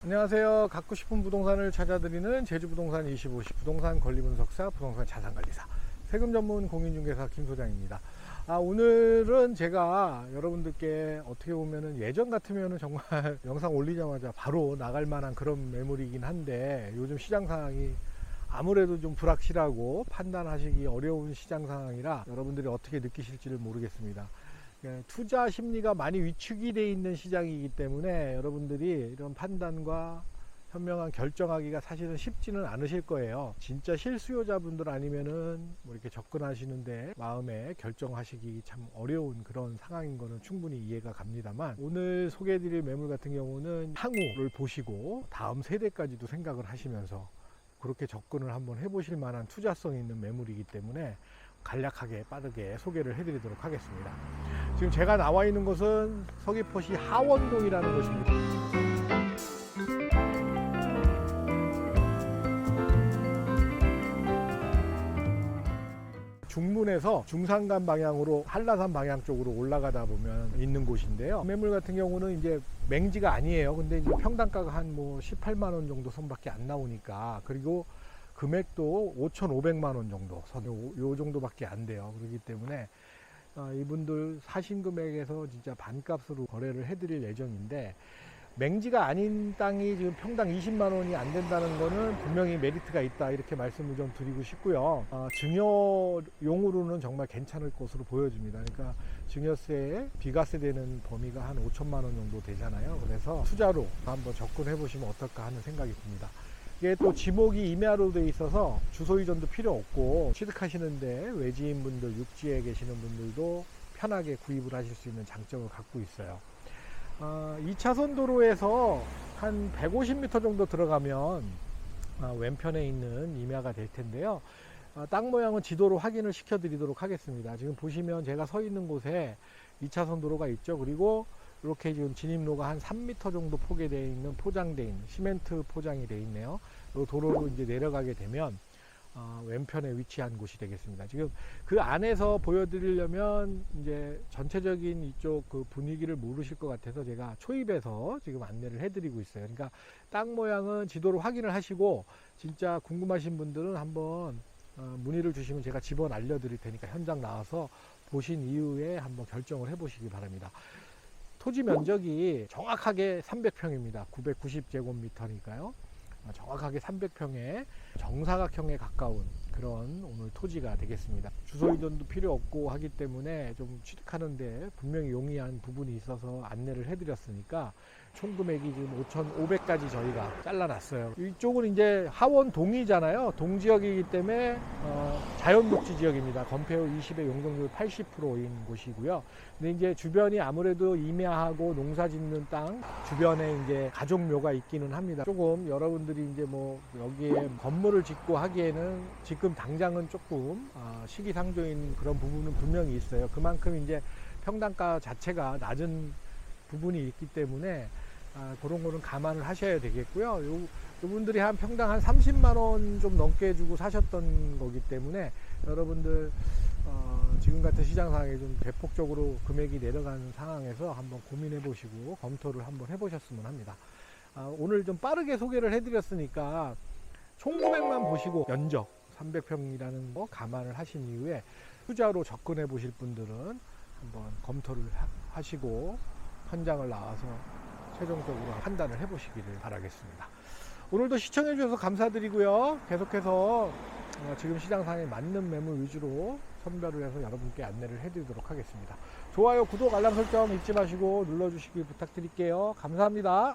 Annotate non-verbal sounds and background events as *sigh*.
안녕하세요. 갖고 싶은 부동산을 찾아드리는 제주부동산 25시 부동산 권리분석사 부동산 자산관리사 세금 전문 공인중개사 김 소장입니다. 아, 오늘은 제가 여러분들께 어떻게 보면은 예전 같으면은 정말 *laughs* 영상 올리자마자 바로 나갈 만한 그런 매물이긴 한데 요즘 시장 상황이 아무래도 좀 불확실하고 판단하시기 어려운 시장 상황이라 여러분들이 어떻게 느끼실지를 모르겠습니다. 예, 투자 심리가 많이 위축이 돼 있는 시장이기 때문에 여러분들이 이런 판단과 현명한 결정하기가 사실은 쉽지는 않으실 거예요. 진짜 실수요자분들 아니면은 뭐 이렇게 접근하시는데 마음에 결정하시기 참 어려운 그런 상황인 거는 충분히 이해가 갑니다만 오늘 소개해드릴 매물 같은 경우는 향후를 보시고 다음 세대까지도 생각을 하시면서 그렇게 접근을 한번 해보실 만한 투자성 있는 매물이기 때문에 간략하게 빠르게 소개를 해드리도록 하겠습니다. 지금 제가 나와 있는 곳은 서귀포시 하원동이라는 곳입니다. 중문에서 중산간 방향으로 한라산 방향 쪽으로 올라가다 보면 있는 곳인데요. 매물 같은 경우는 이제 맹지가 아니에요. 근데 이제 평당가가 한 뭐 18만 원 정도 선밖에 안 나오니까 그리고 금액도 5,500만 원 정도, 선 요, 요 정도밖에 안 돼요. 그렇기 때문에 어, 이분들 사신 금액에서 진짜 반값으로 거래를 해드릴 예정인데 맹지가 아닌 땅이 지금 평당 20만 원이 안 된다는 거는 분명히 메리트가 있다 이렇게 말씀을 좀 드리고 싶고요. 어, 증여용으로는 정말 괜찮을 것으로 보여집니다. 그러니까 증여세에 비과세 되는 범위가 한 5천만 원 정도 되잖아요. 그래서 투자로 한번 접근해 보시면 어떨까 하는 생각이 듭니다. 이게 또 지목이 임야로 돼 있어서 주소 이전도 필요 없고 취득하시는데 외지인 분들, 육지에 계시는 분들도 편하게 구입을 하실 수 있는 장점을 갖고 있어요. 어, 2차선 도로에서 한 150m 정도 들어가면 아, 왼편에 있는 임야가 될 텐데요. 아, 땅 모양은 지도로 확인을 시켜 드리도록 하겠습니다. 지금 보시면 제가 서 있는 곳에 2차선 도로가 있죠. 그리고 이렇게 지금 진입로가 한 3m 정도 포개되어 있는 포장되어 있는 시멘트 포장이 되어 있네요. 이 도로로 이제 내려가게 되면 어, 왼편에 위치한 곳이 되겠습니다. 지금 그 안에서 보여드리려면 이제 전체적인 이쪽 그 분위기를 모르실 것 같아서 제가 초입에서 지금 안내를 해드리고 있어요. 그러니까 땅 모양은 지도로 확인을 하시고 진짜 궁금하신 분들은 한번 어, 문의를 주시면 제가 집원 알려드릴 테니까 현장 나와서 보신 이후에 한번 결정을 해보시기 바랍니다. 토지 면적이 정확하게 300평입니다. 990제곱미터니까요. 어, 정확하게 300평에 정사각형에 가까운 그런 오늘 토지가 되겠습니다. 주소 이전도 필요 없고 하기 때문에 좀 취득하는데 분명히 용이한 부분이 있어서 안내를 해드렸으니까 총 금액이 지금 5,500까지 저희가 잘라놨어요. 이쪽은 이제 하원 동이잖아요. 동지역이기 때문에 어, 자연녹지 지역입니다. 건폐율 20에 용적률 80%인 곳이고요. 근데 이제 주변이 아무래도 임야하고 농사 짓는 땅 주변에 이제 가족묘가 있기는 합니다. 조금 여러분들이 이제 뭐 여기에 건물을 짓고 하기에는 지금 당장은 조금 아, 시기상조인 그런 부분은 분명히 있어요. 그만큼 이제 평당가 자체가 낮은 부분이 있기 때문에 아, 그런 거는 감안을 하셔야 되겠고요. 요, 요분들이 한 평당 한 30만 원 좀 넘게 주고 사셨던 거기 때문에 여러분들 어, 지금 같은 시장 상황에 좀 대폭적으로 금액이 내려가는 상황에서 한번 고민해 보시고 검토를 한번 해보셨으면 합니다. 아, 오늘 좀 빠르게 소개를 해드렸으니까 총 금액만 보시고 면적 300평이라는 거 감안을 하신 이후에 투자로 접근해 보실 분들은 한번 검토를 하- 하시고 현장을 나와서 최종적으로 판단을 해보시기를 바라겠습니다. 오늘도 시청해 주셔서 감사드리고요. 계속해서 어, 지금 시장 상에 맞는 매물 위주로 선별을 해서 여러분께 안내를 해드리도록 하겠습니다. 좋아요, 구독, 알람 설정 잊지 마시고 눌러주시기 부탁드릴게요. 감사합니다.